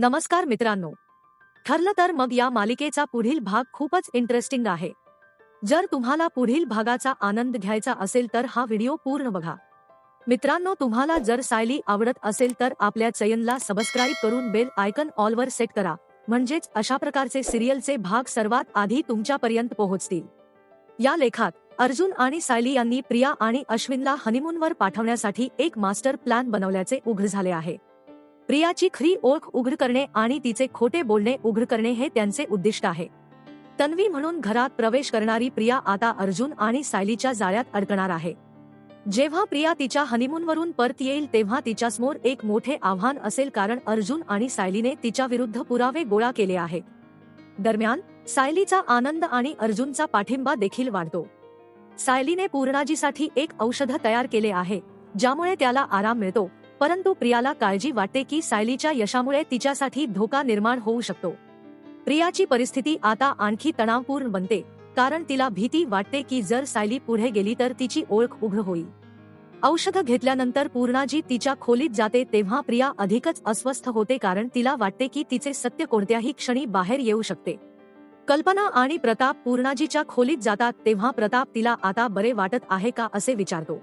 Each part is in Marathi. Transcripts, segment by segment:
नमस्कार मित्रांनो. ठरलं तर मग या मालिकेचा पुढील भाग खूपच इंटरेस्टिंग आहे. जर तुम्हाला पुढील भागाचा आनंद घ्यायचा असेल तर हा व्हिडिओ पूर्ण बघा. मित्रांनो तुम्हाला जर सायली आवडत असेल तर आपल्या चयनला सबस्क्राईब करून बेल आयकन ऑलवर सेट करा. म्हणजेच अशा प्रकारचे सिरियलचे भाग सर्वात आधी तुमच्यापर्यंत पोहोचतील. या लेखात अर्जुन आणि सायली यांनी प्रिया आणि अश्विनला हनीमूनवर पाठवण्यासाठी एक मास्टर प्लॅन बनवल्याचे उघड झाले आहे. प्रियाची खरी ओळख उघड करणे आणि तिचे खोटे बोलणे उघड करणे हे त्यांचे उद्दिष्ट आहे. तन्वी म्हणून घरात प्रवेश करणारी प्रिया आता अर्जुन आणि सायलीच्या जाळ्यात अडकणार आहे. जेव्हा प्रिया तिच्या हनीमूनवरून परत येईल तेव्हा तिच्यासमोर एक मोठे आव्हान असेल कारण अर्जुन आणि सायलीने तिच्या विरुद्ध पुरावे गोळा केले आहे दरम्यान सायलीचा आनंद आणि अर्जुनचा पाठिंबा देखील वाढतो. सायलीने पूर्णाजीसाठी एक औषध तयार केले आहे ज्यामुळे त्याला आराम मिळतो. परंतु प्रियाला काळजी वाटते की सायलीच्या यशामुळे तिच्यासाठी धोका निर्माण होऊ शकतो. प्रियाची परिस्थिती आता आणखी तणावपूर्ण बनते कारण तिला भीती वाटते की जर सायली पुढे गेली तर तिची ओळख उघड होईल. औषध घेतल्यानंतर पूर्णाजी तिच्या खोलीत जाते तेव्हा प्रिया अधिकच अस्वस्थ होते कारण तिला वाटते की तिचे सत्य कोणत्याही क्षणी बाहेर येऊ शकते. कल्पना आणि प्रताप पूर्णाजीच्या खोलीत जातात तेव्हा प्रताप तिला आता बरे वाटत आहे का असे विचारतो.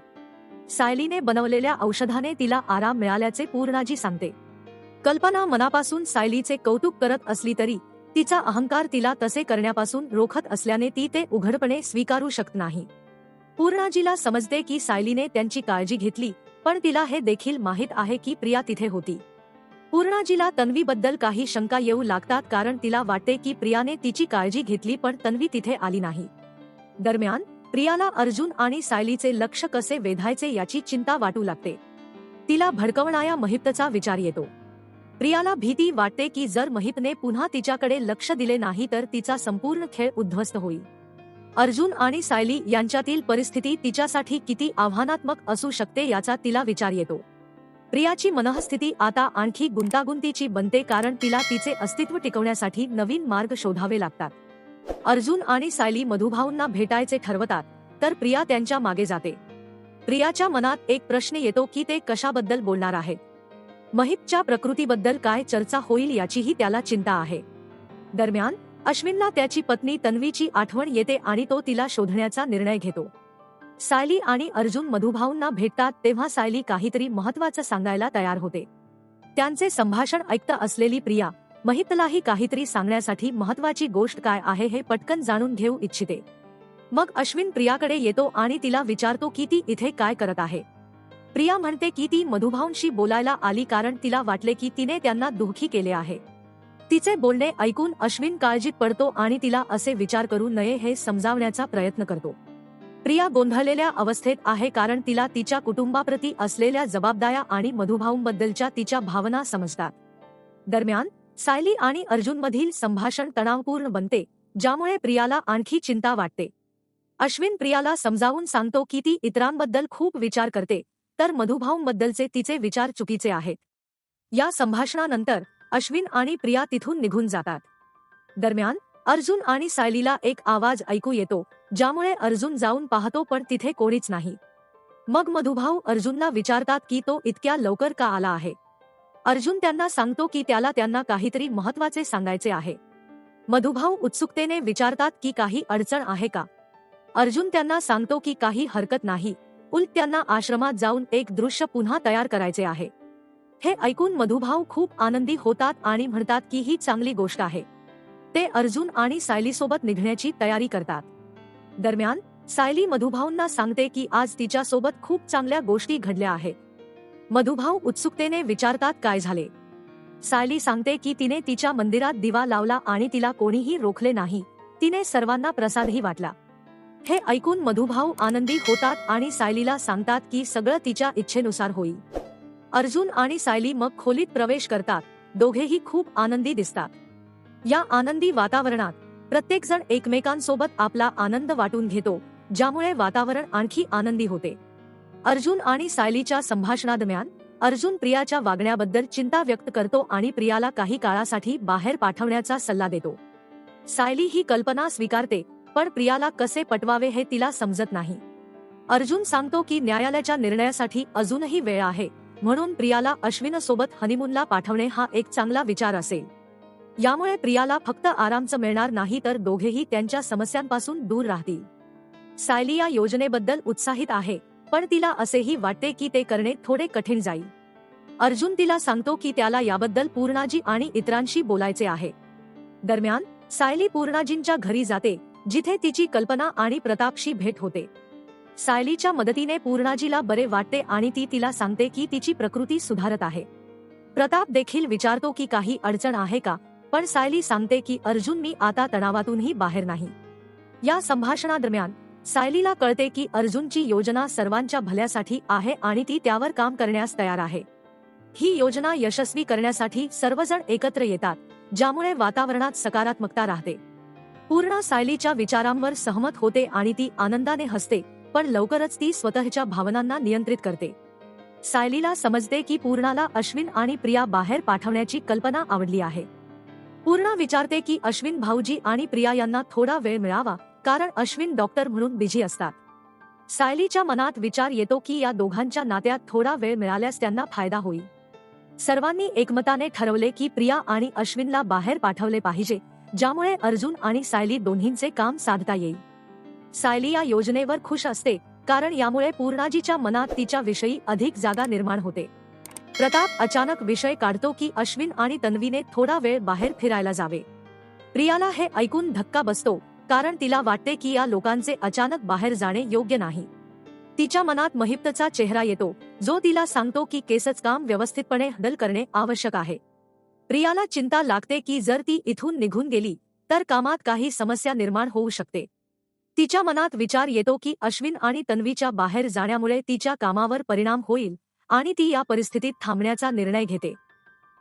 सायलीने बनवलेल्या औषधाने तिला आराम मिळाल्याचे पूर्णाजी सांगते. कल्पना मनापासून सायलीचे कौतुक करत असली तरी तिचा अहंकार तिला तसे करण्यापासून रोखत असल्याने ती ते उघडपणे स्वीकारू शकत नाही. पूर्णाजीला समजते की सायलीने त्यांची काळजी घेतली पण तिला हे देखील माहीत आहे की प्रिया तिथे होती. पूर्णाजीला तन्वीबद्दल काही शंका येऊ लागतात कारण तिला वाटते की प्रियाने तिची काळजी घेतली पण तन्वी तिथे आली नाही. दरम्यान प्रियाला अर्जुन आणि सायलीचे लक्ष कसे वेधायचे याची चिंता वाटू लागते. तिला भडकवणाया महिप्तचा विचार येतो. प्रियाला भीती वाटते की जर महिपने पुन्हा तिच्याकडे लक्ष दिले नाही तर तिचा संपूर्ण खेळ उद्ध्वस्त होईल. अर्जुन आणि सायली यांच्यातील परिस्थिती तिच्यासाठी किती आव्हानात्मक असू शकते याचा तिला विचार येतो. प्रियाची मनःस्थिती आता आणखी गुंतागुंतीची बनते कारण तिला तिचे अस्तित्व टिकवण्यासाठी नवीन मार्ग शोधावे लागतात. अर्जुन आणि सायली मधुभाऊंना भेटायचे ठरवतात. तर प्रिया त्यांच्या मागे जाते. प्रियाच्या मनात एक प्रश्न येतो की ते कशाबद्दल बोलणार आहेत महिपच्या प्रकृतीबद्दल काय चर्चा होईल याचीही त्याला चिंता आहे. दरम्यान अश्विनला त्याची पत्नी तन्वीची आठवण येते आणि तो तिला शोधण्याचा निर्णय घेतो. सायली आणि अर्जुन मधुभाऊंना भेटतात तेव्हा सायली काहीतरी महत्वाचं सांगायला तयार होते. त्यांचे संभाषण ऐकत असलेली प्रिया महितलाही काहीतरी सांगण्यासाठी महत्वाची गोष्ट काय आहे हे पटकन जाणून घेऊ इच्छिते. मग अश्विन प्रियाकडे येतो आणि तिला विचारतो की ती इथे काय करत आहे. प्रिया म्हणते की ती मधुभाऊंशी बोलायला आली कारण तिला वाटले की तिने त्यांना दुःखी केले आहे. तिचे बोलणे ऐकून अश्विन काळजीत पडतो आणि तिला असे विचार करू नये हे समजावण्याचा प्रयत्न करतो. प्रिया गोंधळलेल्या अवस्थेत आहे कारण तिला तिच्या कुटुंबाप्रती असलेल्या जबाबदाऱ्या आणि मधुभाऊंबद्दलच्या तिच्या भावना समजतात. दरम्यान सायली आणि अर्जुनमधील संभाषण तणावपूर्ण बनते ज्यामुळे प्रियाला आणखी चिंता वाटते. अश्विन प्रियाला समजावून सांगतो की ती इतरांबद्दल खूप विचार करते तर मधुभाऊंबद्दलचे तिचे विचार चुकीचे आहेत. या संभाषणानंतर अश्विन आणि प्रिया तिथून निघून जातात. दरम्यान अर्जुन आणि सायलीला एक आवाज ऐकू येतो ज्यामुळे अर्जुन जाऊन पाहतो पण तिथे कोणीच नाही. मग मधुभाऊ अर्जुनला विचारतात की तो इतक्या लवकर का आला आहे? अर्जुन त्यांना सांगतो की त्याला त्यांना काहीतरी महत्त्वाचे सांगायचे आहे. मधुभाऊ उत्सुकतेने विचारतात की काही अडचण आहे का? अर्जुन त्यांना सांगतो की काही हरकत नाही. उलट त्यांना आश्रमात जाऊन एक दृश्य पुन्हा तयार करायचे आहे. हे ऐकून मधुभाव खूप आनंदी होतात आणि म्हणतात की ही चांगली गोष्ट आहे. ते अर्जुन आणि सायलीसोबत निघण्याची तयारी करतात. दरम्यान सायली मधुभाऊंना सांगते की आज तिच्यासोबत खूप चांगल्या गोष्टी घडल्या आहेत. मधुभाऊ उत्सुकतेने विचारतात काय झाले? सायली सांगते की तिने तिच्या मंदिरात दिवा लावला आणि तिला कोणीही रोखले नाही. तिने सर्वांना प्रसादही वाटला. हे ऐकून मधुभाऊ आनंदी होतात आणि सायलीला सांगतात की सगळं तिच्या इच्छेनुसार होईल. अर्जुन आणि सायली मग खोलीत प्रवेश करतात. दोघेही खूप आनंदी दिसतात. या आनंदी वातावरणात प्रत्येक जण एकमेकांसोबत आपला आनंद वाटून घेतो ज्यामुळे वातावरण आणखी आनंदी होते. अर्जुन आणि सायलीच्या संभाषणादरम्यान अर्जुन प्रियाच्या वागण्याबद्दल चिंता व्यक्त करतो आणि प्रियाला काही काळासाठी बाहेर पाठवण्याचा सल्ला देतो. सायली ही कल्पना स्वीकारते पण प्रियाला कसे पटवावे हे तिला समजत नाही. अर्जुन सांगतो की न्यायालयाच्या निर्णयासाठी अजूनही वेळ आहे म्हणून प्रियाला अश्विन सोबत हनीमूनला पाठवणे हा एक चांगला विचार असेल. यामुळे प्रियाला फक्त आरामचं मिळणार नाही तर दोघेही त्यांच्या समस्यांपासून दूर राहतील. सायली या योजनेबद्दल उत्साहित आहे पण तिला असेही वाटते की ते करणे थोडे कठीण जाईल. अर्जुन तिला सांगतो की त्याला याबद्दल पूर्णाजी आणि इतरांशी बोलायचे आहे. दरम्यान सायली पूर्णाजींच्या घरी जाते जिथे तिची कल्पना आणि प्रतापशी भेट होते. सायलीच्या मदतीने पूर्णाजीला बरे वाटते आणि ती तिला सांगते की तिची प्रकृती सुधारत आहे. प्रताप देखील विचारतो की काही अडचण आहे का पण सायली सांगते की अर्जुन मी आता तणावातूनही बाहेर नाही. या संभाषणादरम्यान सायलीला कळते की अर्जुनची योजना सर्वांच्या भल्यासाठी आहे आणि ती त्यावर काम करण्यास तयार आहे. ही योजना यशस्वी करण्यासाठी सर्वजण एकत्र येतात ज्यामुळे वातावरणात सकारात्मकता राहते. पूर्ण सायलीच्या विचारांवर सहमत होते आणि ती आनंदाने हसते पण लवकरच ती स्वतःच्या भावनांना नियंत्रित करते. सायलीला समजते की पूर्णाला अश्विन आणि प्रिया बाहेर पाठवण्याची कल्पना आवडली आहे. पूर्णा विचारते की अश्विन भाऊजी आणि प्रिया यांना थोडा वेळ मिळावा कारण अश्विन डॉक्टर म्हणून बिझी असतात. सायलीच्या मनात विचार येतो की या दोघांच्या नात्यात थोडा वेळ मिळाल्यास त्यांना फायदा होईल. सर्वांनी एकमताने ठरवले की प्रिया आणि अश्विनला बाहेर पाठवले पाहिजे ज्यामुळे अर्जुन आणि सायली दोन्हींचे काम साधता येईल. सायली या योजनेवर खुश असते कारण यामुळे पूर्णाजीच्या मनात तिच्या विषयी अधिक जागा निर्माण होते. प्रताप अचानक विषय काढतो की अश्विन आणि तन्वीने थोडा वेळ बाहेर फिरायला जावे. प्रियाला हे ऐकून धक्का बसतो कारण तिला वाटते की या लोकांचे अचानक बाहेर जाणे योग्य नाही. तिच्या मनात महिप्तचा चेहरा येतो जो तिला सांगतो की केसच काम व्यवस्थितपणे हँडल करणे आवश्यक आहे. प्रियाला चिंता लागते की जर ती इथून निघून गेली तर कामात काही समस्या निर्माण होऊ शकते. तिच्या मनात विचार येतो की अश्विन आणि तन्वीच्या बाहेर जाण्यामुळे तिच्या कामावर परिणाम होईल आणि ती या परिस्थितीत थांबण्याचा निर्णय घेते.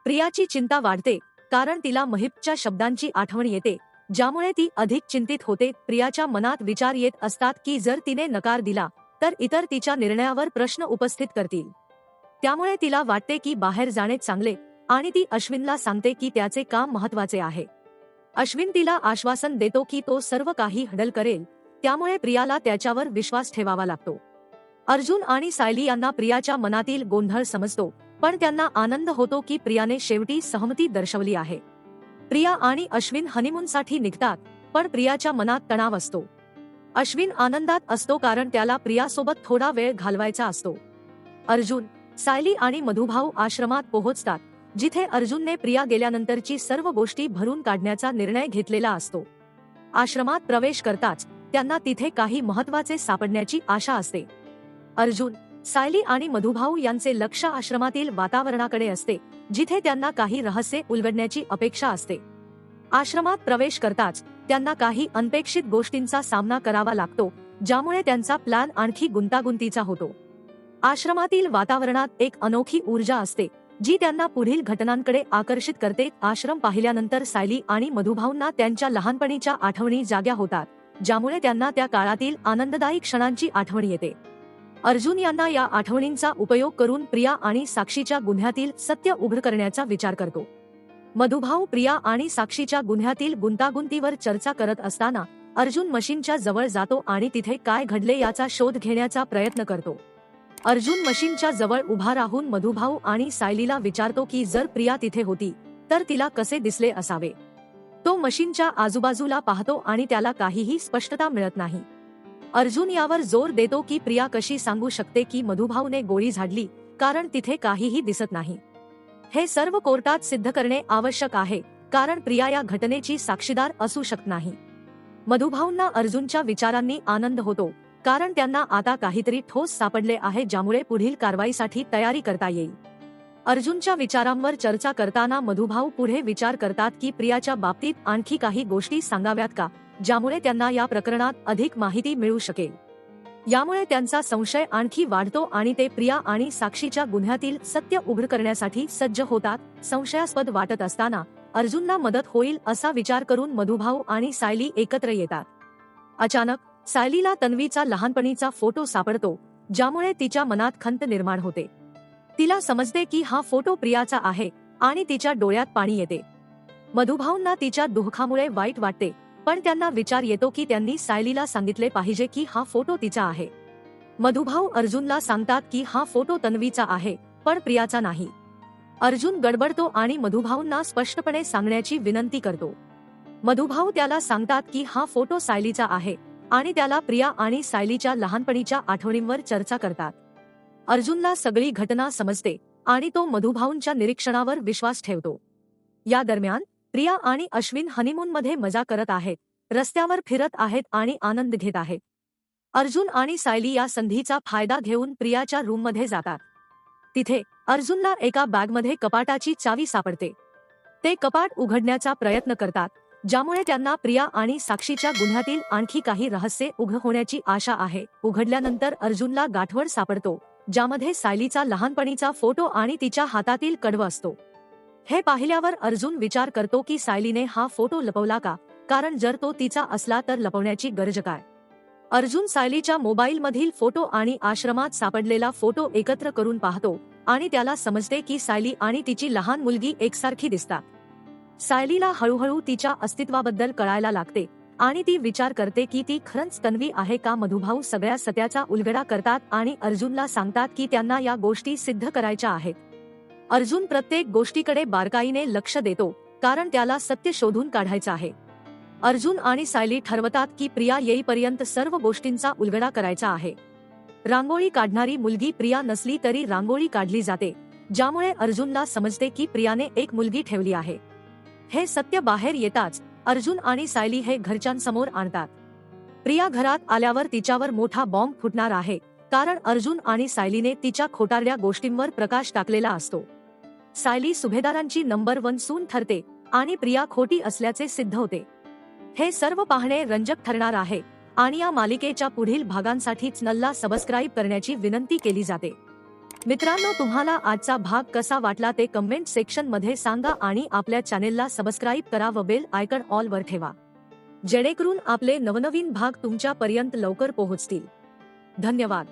प्रियाची चिंता वाढते कारण तिला महिपच्या शब्दांची आठवण येते ज्यामुळे ती अधिक चिंतित होते. प्रियाच्या मनात विचार येत असतात की जर तिने नकार दिला तर इतर तिच्या निर्णयावर प्रश्न उपस्थित करतील. त्यामुळे तिला वाटते की बाहेर जाणे चांगले आणि ती अश्विनला सांगते की त्याचे काम महत्त्वाचे आहे. अश्विन तिला आश्वासन देतो की तो सर्व काही हडल करेल त्यामुळे प्रियाला त्याच्यावर विश्वास ठेवावा लागतो. अर्जुन आणि सायली यांना प्रियाच्या मनातील गोंधळ समजतो पण त्यांना आनंद होतो की प्रियाने शेवटी सहमती दर्शवली आहे. प्रिया आणि अश्विन हनीमूनसाठी निघतात पण प्रियाच्या मनात तणाव असतो. अश्विन आनंदात असतो कारण त्याला प्रियासोबत थोडा वेळ घालवायचा असतो. अर्जुन सायली आणि मधुभाऊ आश्रमात पोहोचतात. जिथे अर्जुनने प्रिया गेल्यानंतरची सर्व गोष्टी भरून काढण्याचा निर्णय घेतलेला असतो. आश्रमात प्रवेश करताच त्यांना तिथे काही महत्त्वाचे सापडण्याची आशा असते. अर्जुन सायली आणि मधुभाऊ यांचे लक्ष आश्रमातील वातावरणाकडे असते जिथे त्यांना काही रहस्य उलगडण्याची अपेक्षा असते. आश्रमात प्रवेश करताच त्यांना काही अनपेक्षित गोष्टींचा सामना करावा लागतो ज्यामुळे त्यांचा प्लॅन आणखी गुंतागुंतीचा होतो. आश्रमातील वातावरणात एक अनोखी ऊर्जा असते जी त्यांना पुढील घटनांकडे आकर्षित करते. आश्रम पाहिल्यानंतर सायली आणि मधुभाऊंना त्यांच्या लहानपणीच्या आठवणी जाग्या होतात ज्यामुळे त्यांना त्या काळातील आनंददायी क्षणांची आठवण येते. अर्जुन यांना या आठवणींचा उपयोग करून प्रिया आणि साक्षीच्या गुन्ह्यातील सत्य उघड करण्याचा विचार करतो. मधुभाऊ प्रिया आणि साक्षीच्या गुन्ह्यातील गुंतागुंतीवर चर्चा करत असताना अर्जुन मशीनच्या जवळ जातो आणि तिथे काय घडले याचा शोध घेण्याचा प्रयत्न करतो. अर्जुन मशीनच्या जवळ उभा राहून मधुभाऊ आणि सायलीला विचारतो की जर प्रिया तिथे होती तर तिला कसे दिसले असावे? तो मशीनच्या आजूबाजूला पाहतो आणि त्याला काहीही स्पष्टता मिळत नाही. अर्जुन यावर जोर देतो की प्रिया कशी सांगू शकते की मधुभाऊने गोळी झाडली कारण तिथे काहीही दिसत नाही. हे सर्व कोर्टात सिद्ध करणे आवश्यक आहे कारण प्रिया या घटनेची साक्षीदार असू शकत नाही. मधुभाऊंना अर्जुनच्या विचारांनी आनंद होतो. कारण त्यांना आता काहीतरी ठोस सापडले आहे ज्यामुळे पुढील कारवाईसाठी तयारी करता येईल. अर्जुनच्या विचारांवर चर्चा करताना मधुभाऊ पुढे विचार करतात की प्रियाच्या बाबतीत आणखी काही गोष्टी सांगाव्यात का ज्यामुळे त्यांना या प्रकरणात अधिक माहिती मिळू शकेल. यामुळे त्यांचा संशय आणखी वाढतो आणि ते प्रिया आणि साक्षीच्या गुन्ह्यातील सत्य उघड करण्यासाठी सज्ज होतात संशयास्पद वाटत असताना अर्जुनला मदत होईल असा विचार करून मधुभाऊ आणि सायली एकत्र येतात. अचानक सायलीला तन्वीचा लहानपणीचा फोटो सापडतो ज्यामुळे तिच्या मनात खंत निर्माण होते. तिला समजते की हा फोटो प्रियाचा आहे आणि तिच्या डोळ्यात पाणी येते. मधुभाऊंना तिच्या दुःखामुळे वाईट वाटते पण त्यांना विचार येतो की त्यांनी सायलीला सांगितले पाहिजे की हा फोटो तिचा आहे. मधुभाऊ अर्जुनला सांगतात की हा फोटो तन्वीचा आहे पण प्रियाचा नाही. अर्जुन गडबडतो आणि मधुभाऊंना स्पष्टपणे सांगण्याची विनंती करतो. मधुभाऊ त्याला सांगतात की हा फोटो सायलीचा आहे आणि त्याला प्रिया आणि सायलीच्या लहानपणीच्या आठवणींवर चर्चा करतात. अर्जुनला सगळी घटना समजते आणि तो मधुभाऊंच्या निरीक्षणावर विश्वास ठेवतो. या दरम्यान प्रिया आणि अश्विन हनीमूनमध्ये मजा करत आहेत रस्त्यावर फिरत आहेत आणि आनंद घेत आहेत. अर्जुन आणि सायली या संधीचा फायदा घेऊन प्रियाच्या रूममध्ये जातात. तिथे अर्जुनला एका बॅगमध्ये कपाटाची चावी सापडते. ते कपाट उघडण्याचा प्रयत्न करतात. ज्यामुळे त्यांना प्रिया आणि साक्षीच्या गुन्ह्यातील आणखी काही रहस्ये उघड होण्याची आशा आहे. उघडल्यानंतर अर्जुनला गाठवड सापडतो ज्यामध्ये सायलीचा लहानपणीचा फोटो आणि तिच्या हातातील कडव असतो. हे पाहिल्यावर अर्जुन विचार करतो की सायलीने हा फोटो लपवला का? कारण जर तो तिचा असला तर लपवण्याची गरज काय? अर्जुन सायलीच्या मोबाईलमधील फोटो आणि आश्रमात सापडलेला फोटो एकत्र करून पाहतो आणि त्याला समजते की सायली आणि तिची लहान मुलगी एकसारखी दिसतात. सायलीला हळूहळू तिच्या अस्तित्वाबद्दल कळायला लागते आणि ती विचार करते की ती खरंच तन्वी आहे का मधुभाऊ सगळ्या सत्याचा उलगडा करतात आणि अर्जुनला सांगतात की त्यांना या गोष्टी सिद्ध करायच्या आहेत. अर्जुन प्रत्येक गोष्टीकडे बारकाईने लक्ष देतो कारण त्याला सत्य शोधून काढायचं आहे. अर्जुन आणि सायली ठरवतात की प्रिया येईपर्यंत सर्व गोष्टींचा उलगडा करायचा आहे. रांगोळी काढणारी मुलगी प्रिया नसली तरी रांगोळी काढली जाते ज्यामुळे अर्जुनला समजते की प्रियाने एक मुलगी ठेवली आहे. हे सत्य बाहेर येताच अर्जुन आणि सायली हे घरच्यांसमोर आणतात. प्रिया घरात आल्यावर तिच्यावर मोठा बॉम्ब फुटणार आहे कारण अर्जुन आणि सायलीने तिच्या खोटारल्या गोष्टींवर प्रकाश टाकलेला असतो. सायली सुभेदारांची नंबर वन सून ठरते आणि प्रिया खोटी असल्याचे सिद्ध होते. हे सर्व पाहणे रंजक ठरणार आहे आणि या मालिकेच्या पुढील भागांसाठीच नल्ला सबस्क्राईब करण्याची विनंती केली जाते. मित्रांनो तुम्हाला आजचा भाग कसा वाटला ते कमेंट सेक्शनमध्ये सांगा आणि आपल्या चॅनेलला सबस्क्राईब करा व बेल आयकन ऑल वर ठेवा. जेणेकरून आपले नवनवीन भाग तुमच्यापर्यंत लवकर पोहोचतील. धन्यवाद.